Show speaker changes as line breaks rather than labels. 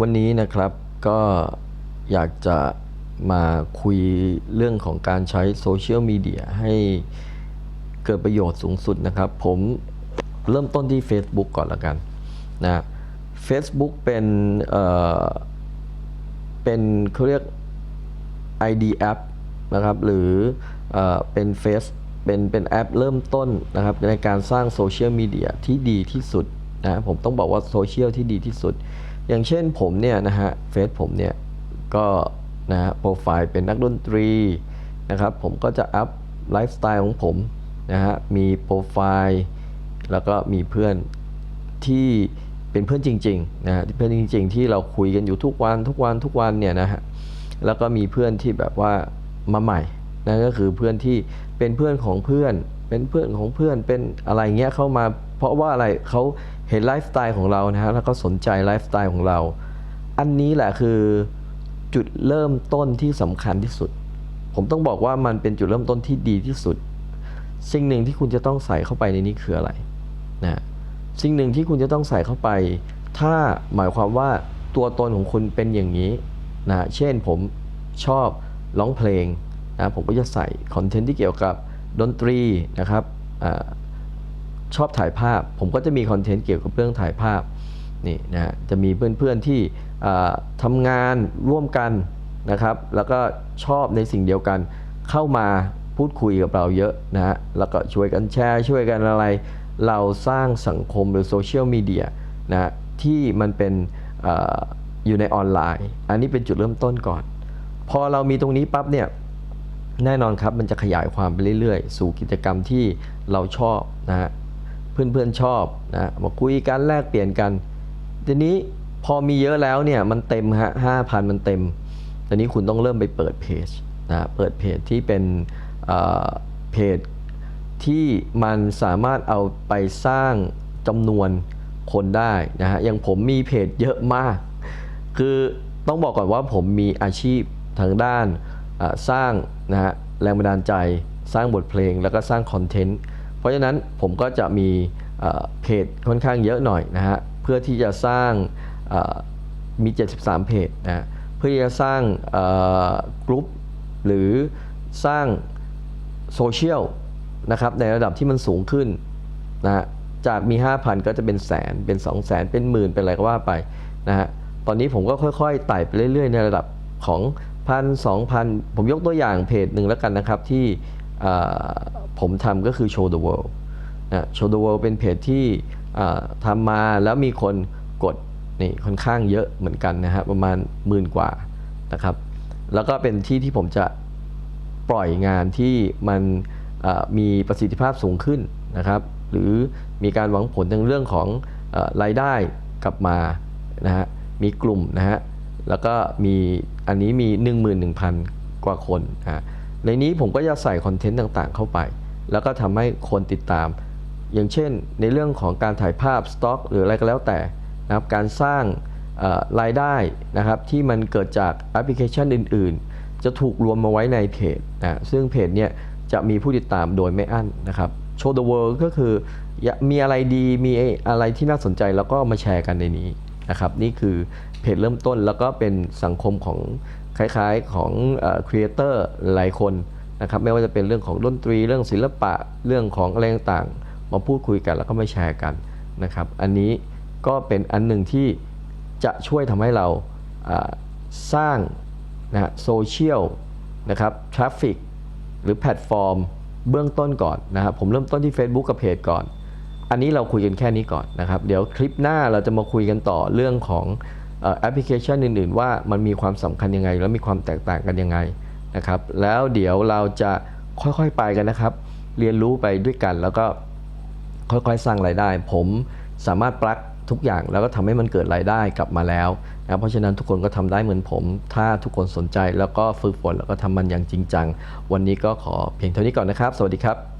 วันนี้นะครับก็อยากจะมาคุยเรื่องของการใช้โซเชียลมีเดียให้เกิดประโยชน์สูงสุดนะครับ ผมเริ่มต้นที่ Facebook ก่อนละกันนะ Facebook เป็นเอ่อเป็นเขาเรียก ID App นะครับหรือเออเป็นเฟซเป็นเป็นแอปเริ่มต้นนะครับในการสร้างโซเชียลมีเดียที่ดีที่สุดนะผมต้องบอกว่าโซเชียลที่ดีที่สุด อย่างเช่นผมเนี่ยนะฮะเฟซผมเนี่ยก็นะฮะโปรไฟล์เป็นนักดนตรีนะครับผมก็จะอัพไลฟ์สไตล์ของผมนะฮะมีโปรไฟล์แล้วก็มีเพื่อนที่เป็นเพื่อนจริงๆนะฮะเพื่อนจริง ๆ ที่เราคุยกันอยู่ทุกวันทุกวันทุกวันเนี่ยนะฮะแล้วก็มีเพื่อนที่แบบว่ามาใหม่นั่นก็คือเพื่อนที่เป็นเพื่อนของเพื่อน เป็นเพื่อนของเพื่อนเป็นอะไรเงี้ยเข้ามา ราะว่าอะไรเขาเห็นไลฟ์สไตล์ของเรานะฮะแล้วก็สนใจไลฟ์สไตล์ของเรา อันนี้แหละคือจุดเริ่มต้นที่สำคัญที่สุด ผมต้องบอกว่ามันเป็นจุดเริ่มต้นที่ดีที่สุด สิ่งหนึ่งที่คุณจะต้องใส่เข้าไปในนี้คืออะไรนะสิ่งหนึ่งที่คุณจะต้องใส่เข้าไป ถ้าหมายความว่าตัวตนของคุณเป็นอย่างนี้นะเช่นผมชอบร้องเพลงนะผมก็จะใส่คอนเทนต์ที่เกี่ยวกับดนตรีนะครับอา ชอบถ่ายภาพ ผมก็จะมีคอนเทนต์เกี่ยวกับเรื่องถ่ายภาพนี่นะจะมีเพื่อนๆที่ทำงานร่วมกันนะครับ แล้วก็ชอบในสิ่งเดียวกันเข้ามาพูดคุยกับเราเยอะนะฮะแล้วก็ช่วยกันแชร์ช่วยกันอะไร เราสร้างสังคมหรือโซเชียลมีเดียนะที่มันเป็นออยู่ในออนไลน์ อันนี้เป็นจุดเริ่มต้นก่อน พอเรามีตรงนี้ปั๊บเนี่ยแน่นอนครับมันจะขยายความไปเรื่อยๆ สู่กิจกรรมที่เราชอบนะฮะ เพื่อนๆชอบนะมาคุยกันแลกเปลี่ยนกัน ทีนี้พอมีเยอะแล้วเนี่ยมันเต็มฮะห้าพันมันเต็มตอนนี้คุณต้องเริ่มไปเปิดเพจนะเปิดเพจที่เป็นเพจที่มันสามารถเอาไปสร้างจำนวนคนได้นะฮะอย่างผมมีเพจเยอะมาก คือต้องบอกก่อนว่าผมมีอาชีพทางด้านสร้างนะฮะแรงบันดาลใจสร้างบทเพลงแล้วก็สร้างคอนเทนต์ ราะฉะนั้นผมก็จะมีเพจค่อนข้างเยอะหน่อยนะฮะเพื่อที่จะสร้างมี 73 เพจนะเพื่อที่จะสร้างกลุ่มหรือสร้างโซเชียลนะครับในระดับที่มันสูงขึ้นนะฮะจากมี 5,000 ก็จะเป็นแสนเป็น 2 0 0แสนเป็นหมื่นเป็นอะไรก็ว่าไปนะฮะตอนนี้ผมก็ค่อยๆไต่ไปเรื่อยๆ ในระดับของพันสองพันผมยกตัวอย่างเพจหนึ่งแล้วกันนะครับที่ ผมทำก็คือ Show the World นะ Show the World เป็นเพจที่ทำมาแล้วมีคนกดนี่ค่อนข้างเยอะเหมือนกันนะฮะประมาณหมื่นกว่านะครับ แล้วก็เป็นที่ที่ผมจะปล่อยงานที่มันมีประสิทธิภาพสูงขึ้นนะครับ หรือมีการหวังผลในเรื่องของออรายได้กลับมานะฮะมีกลุ่มนะฮะแล้วก็มีอันนี้มี 11,000 กว่าคนนะ ในนี้ผมก็จะใส่คอนเทนต์ต่างๆ เข้าไป แล้วก็ทำให้คนติดตาม อย่างเช่น ในเรื่องของการถ่ายภาพสต็อก หรืออะไรก็แล้วแต่นะครับการสร้างรายได้นะครับที่มันเกิดจากแอปพลิเคชันอื่น ๆ จะถูกรวมมาไว้ในเพจนะซึ่งเพจเนี่ยจะมีผู้ติดตามโดยไม่อั้นนะครับ Show the World ก็คือมีอะไรดีมีอะไรที่น่าสนใจแล้วก็มาแชร์กันในนี้นะครับนี่คือเพจเริ่มต้นแล้วก็เป็นสังคมของ คล้ายๆของครีเอเตอร์หลายคนนะครับไม่ว่าจะเป็นเรื่องของดนตรีเรื่องศิลปะเรื่องของอะไรต่างๆมาพูดคุยกันแล้วก็มาแชร์กันนะครับอันนี้ก็เป็นอันหนึ่งที่จะช่วยทำให้เราสร้างนะโซเชียลนะครับทราฟฟิกหรือแพลตฟอร์มเบื้องต้นก่อนนะครับผมเริ่มต้นที่ Facebook กับเพจก่อน อันนี้เราคุยกันแค่นี้ก่อนนะครับ เดี๋ยวคลิปหน้าเราจะมาคุยกันต่อเรื่องของ แอปพลิเคชันอื่น ๆ ว่ามันมีความสำคัญยังไง แล้วมีความแตกต่างกันยังไงนะครับ แล้วเดี๋ยวเราจะค่อยๆไปกันนะครับ เรียนรู้ไปด้วยกัน แล้วก็ค่อยๆสร้างรายได้ ผมสามารถปลักทุกอย่างแล้วก็ทำให้มันเกิดรายได้กลับมาแล้วนะเพราะฉะนั้นทุกคนก็ทำได้เหมือนผม ถ้าทุกคนสนใจแล้วก็ฝึกฝนแล้วก็ทำมันอย่างจริงจัง วันนี้ก็ขอเพียงเท่านี้ก่อนนะครับ สวัสดีครับ